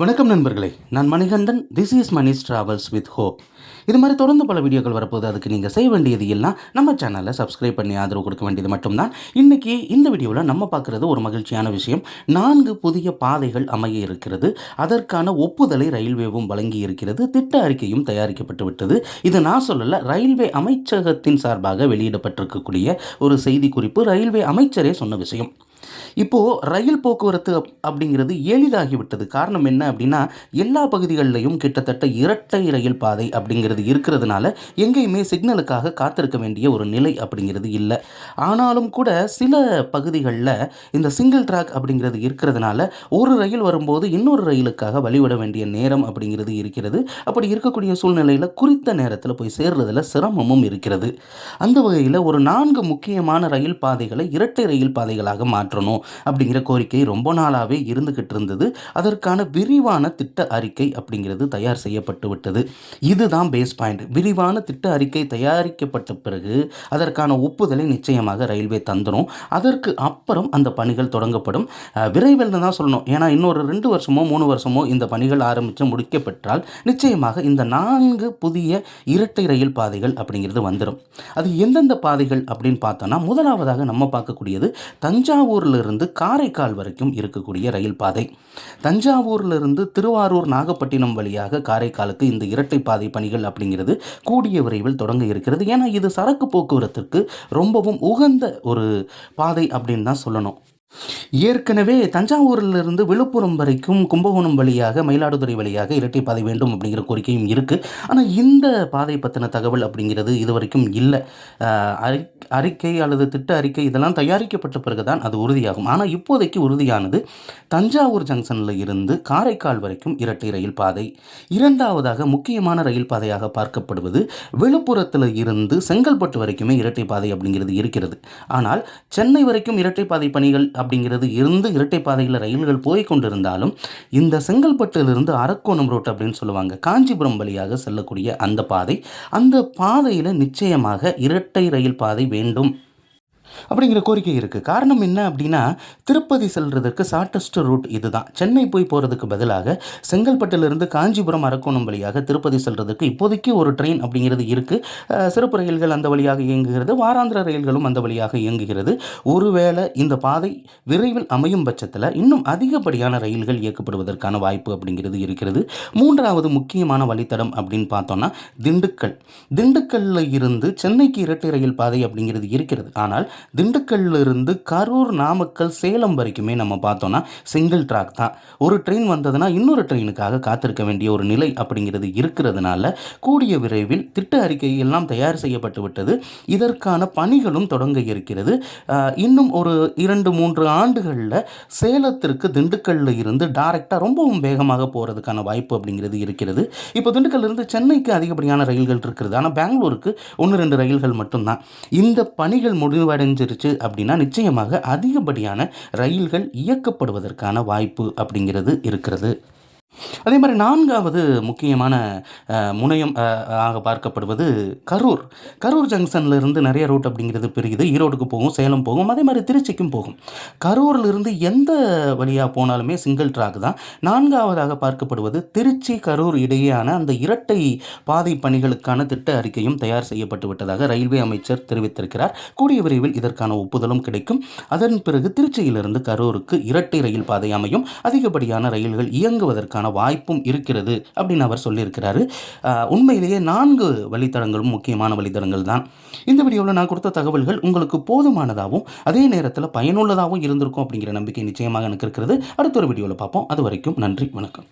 வணக்கம் நண்பர்களே. நான் Manikandan. This is Mani's travels with hope இது மாதிரி தொடர்ந்து பல வீடியோக்கள் வரப்போது அதுக்கு நீங்கள் செய்ய வேண்டியது எல்லாம் நம்ம சேனலை சப்ஸ்கிரைப் பண்ணி ஆதரவு கொடுக்க வேண்டியது மட்டும்தான். இன்றைக்கி இந்த வீடியோவில் நம்ம பார்க்குறது ஒரு மகிழ்ச்சியான விஷயம். நான்கு புதிய பாதைகள் அமைய இருக்கிறது. அதற்கான ஒப்புதலை ரயில்வேவும் வழங்கி இருக்கிறது. திட்ட அறிக்கையும் தயாரிக்கப்பட்டு விட்டது. இது நான் சொல்லலை ரயில்வே அமைச்சகத்தின் சார்பாக வெளியிடப்பட்டிருக்கக்கூடிய ஒரு செய்தி குறிப்பு ரயில்வே அமைச்சரே சொன்ன விஷயம். இப்போது ரயில் போக்குவரத்து அப்படிங்கிறது எளிதாகிவிட்டது. காரணம் என்ன அப்படின்னா எல்லா பகுதிகளிலையும் கிட்டத்தட்ட இரட்டை ரயில் பாதை அப்படிங்கிறது இருக்கிறதுனால எங்கேயுமே சிக்னலுக்காக காத்திருக்க வேண்டிய ஒரு நிலை அப்படிங்கிறது இல்லை. ஆனாலும் கூட சில பகுதிகளில் இந்த சிங்கிள் ட்ராக் அப்படிங்கிறது இருக்கிறதுனால ஒரு ரயில் வரும்போது இன்னொரு ரயிலுக்காக வழிவிட வேண்டிய நேரம் அப்படிங்கிறது இருக்கிறது. அப்படி இருக்கக்கூடிய சூழ்நிலையில் குறித்த நேரத்தில் போய் சேர்றதுல சிரமமும் இருக்கிறது. அந்த வகையில் ஒரு நான்கு முக்கியமான ரயில் பாதைகளை இரட்டை ரயில் பாதைகளாக மாற்றணும். அப்படிங்கிற கோரிக்கை ரொம்ப நாளாகவே இருந்துகிட்டு இருந்தது. அதற்கான விரிவான திட்ட அறிக்கை அப்படிங்கிறது தயார் செய்யப்பட்டு விட்டது. இதுதான் பேஸ் பாயிண்ட் விரிவான திட்ட அறிக்கை தயாரிக்கப்பட்ட பிறகு அதற்கான ஒப்புதலை நிச்சயமாக ரயில்வே தந்துடும் அதற்கு அப்புறம் அந்த பணிகள் தொடங்கப்படும். விரைவில் தான் சொல்லணும். ஏன்னா இன்னொரு ரெண்டு வருஷமோ மூணு வருஷமோ இந்த பணிகள் ஆரம்பித்து முடிக்கப்பெற்றால் நிச்சயமாக இந்த நான்கு புதிய இரட்டை ரயில் பாதைகள் அப்படிங்கிறது வந்துடும் அது எந்தெந்த பாதைகள் அப்படின்னு பார்த்தோன்னா முதலாவதாக நம்ம பார்க்கக்கூடியது தஞ்சாவூரிலிருந்து காரைக்கால் வரைக்கும் இருக்கக்கூடிய ரயில் பாதை. தஞ்சாவூரிலிருந்து திருவாரூர் நாகப்பட்டினம் வழியாக காரைக்காலுக்கு இந்த இரட்டை பாதை பணிகள் அப்படிங்கிறது கூடிய விரைவில் தொடங்க இருக்கிறது. ஏன்னா இது சரக்கு போக்குவரத்திற்கு ரொம்பவும் உகந்த ஒரு பாதை அப்படின்னு தான் சொல்லணும். ஏற்கனவே தஞ்சாவூரிலிருந்து விழுப்புரம் வரைக்கும் கும்பகோணம் வழியாக மயிலாடுதுறை வழியாக இரட்டை பாதை வேண்டும் அப்படிங்கிற கோரிக்கையும் இருக்குது ஆனால் இந்த பாதை பற்றின தகவல் அப்படிங்கிறது இது வரைக்கும் இல்லை அறிக்கை அல்லது திட்ட அறிக்கை இதெல்லாம் தயாரிக்கப்பட்ட பிறகு தான் அது உறுதியாகும். ஆனால் இப்போதைக்கு உறுதியானது தஞ்சாவூர் ஜங்ஷனில் இருந்து காரைக்கால் வரைக்கும் இரட்டை ரயில் பாதை. இரண்டாவதாக முக்கியமான ரயில் பாதையாக பார்க்கப்படுவது விழுப்புரத்தில் இருந்து செங்கல்பட்டு வரைக்குமே இரட்டை பாதை அப்படிங்கிறது இருக்கிறது. ஆனால் சென்னை வரைக்கும் இரட்டை பாதை பணிகள் அப்படிங்கிறது இருந்து இரட்டை பாதையில் ரயில்கள் போய் கொண்டிருந்தாலும் இந்த செங்கல்பட்டிலிருந்து அரக்கோணம் ரோட் அப்படின்னு சொல்லுவாங்க காஞ்சிபுரம் வழியாக செல்லக்கூடிய அந்த பாதை அந்த பாதையில் நிச்சயமாக இரட்டை ரயில் பாதை வேண்டும் அப்படிங்கிற கோரிக்கை இருக்குது காரணம் என்ன அப்படின்னா திருப்பதி செல்றதுக்கு ஷார்ட்டஸ்ட் ரூட் இதுதான். சென்னை போய் போகிறதுக்கு பதிலாக செங்கல்பட்டிலிருந்து காஞ்சிபுரம் அரக்கோணம் வழியாக திருப்பதி செல்றதுக்கு இப்போதைக்கு ஒரு ட்ரெயின் அப்படிங்கிறது இருக்குது சிறப்பு ரயில்கள் அந்த வழியாக இயங்குகிறது. வாராந்திர ரயில்களும் அந்த வழியாக இயங்குகிறது. ஒருவேளை இந்த பாதை விரைவில் அமையும் பட்சத்தில் இன்னும் அதிகப்படியான ரயில்கள் இயக்கப்படுவதற்கான வாய்ப்பு அப்படிங்கிறது இருக்கிறது. மூன்றாவது முக்கியமான வழித்தடம் அப்படின்னு பார்த்தோம்னா திண்டுக்கல். திண்டுக்கல்ல இருந்து சென்னைக்கு இரட்டை ரயில் பாதை அப்படிங்கிறது இருக்கிறது. ஆனால் திண்டுக்கல்ல இருந்து கரூர் நாமக்கல் சேலம் வரைக்குமே நம்ம பார்த்தோன்னா சிங்கிள் ட்ராக் தான். ஒரு ட்ரெயின் வந்ததுன்னா இன்னொரு ட்ரெயினுக்காக காத்திருக்க வேண்டிய ஒரு நிலை அப்படிங்கிறது இருக்கிறதுனால கூடிய விரைவில் திட்ட அறிக்கை எல்லாம் தயார் செய்யப்பட்டு விட்டது. இதற்கான பணிகளும் தொடங்க இருக்கிறது. இன்னும் ஒரு இரண்டு மூன்று ஆண்டுகளில் சேலத்திற்கு திண்டுக்கல்ல இருந்து டைரெக்டாக ரொம்பவும் வேகமாக போகிறதுக்கான வாய்ப்பு அப்படிங்கிறது இருக்கிறது. இப்போ திண்டுக்கல்ல இருந்து சென்னைக்கு அதிகப்படியான ரயில்கள் இருக்கிறது ஆனால் பெங்களூருக்கு ஒன்று ரெண்டு ரயில்கள் மட்டும்தான். இந்த பணிகள் குறைஞ்சிருச்சு அப்படின்னா நிச்சயமாக அதிகப்படியான ரயில்கள் இயக்கப்படுவதற்கான வாய்ப்பு அப்படிங்கிறது இருக்கிறது. அதே மாதிரி நான்காவது முக்கியமான முனையம் ஆக பார்க்கப்படுவது கரூர். கரூர் ஜங்ஷன்ல இருந்து நிறைய ரூட் அப்படிங்கிறது பிரியுது. ஈரோடுக்கு போகும் சேலம் போகும் அதே மாதிரி திருச்சிக்கும் போகும். கரூர்லேருந்து எந்த வழியாக போனாலுமே சிங்கிள் ட்ராக் தான். நான்காவதாக பார்க்கப்படுவது திருச்சி கரூர் இடையேயான அந்த இரட்டை பாதை பணிகளுக்கான திட்ட அறிக்கையும் தயார் செய்யப்பட்டு விட்டதாக ரயில்வே அமைச்சர் தெரிவித்திருக்கிறார். கூடிய விரைவில் இதற்கான ஒப்புதலும் கிடைக்கும். அதன் பிறகு திருச்சியிலிருந்து கரூருக்கு இரட்டை ரயில் பாதை அமையும். அதிகப்படியான ரயில்கள் இயங்குவதற்கான வாய்ப்பும் இருக்கிறது அப்படின்னு அவர் சொல்லியிருக்கிறாரு. உண்மையிலேயே நான்கு வழித்தடங்களும் முக்கியமான வழித்தடங்கள் தான். இந்த வீடியோவில் நான் கொடுத்த தகவல்கள் உங்களுக்கு போதுமானதாகவும் அதே நேரத்தில் பயனுள்ளதாகவும் இருந்திருக்கும் அப்படிங்கிற நம்பிக்கை நிச்சயமாக எனக்கு இருக்கிறது. அடுத்த ஒரு வீடியோவில் பார்ப்போம். அது வரைக்கும் நன்றி வணக்கம்.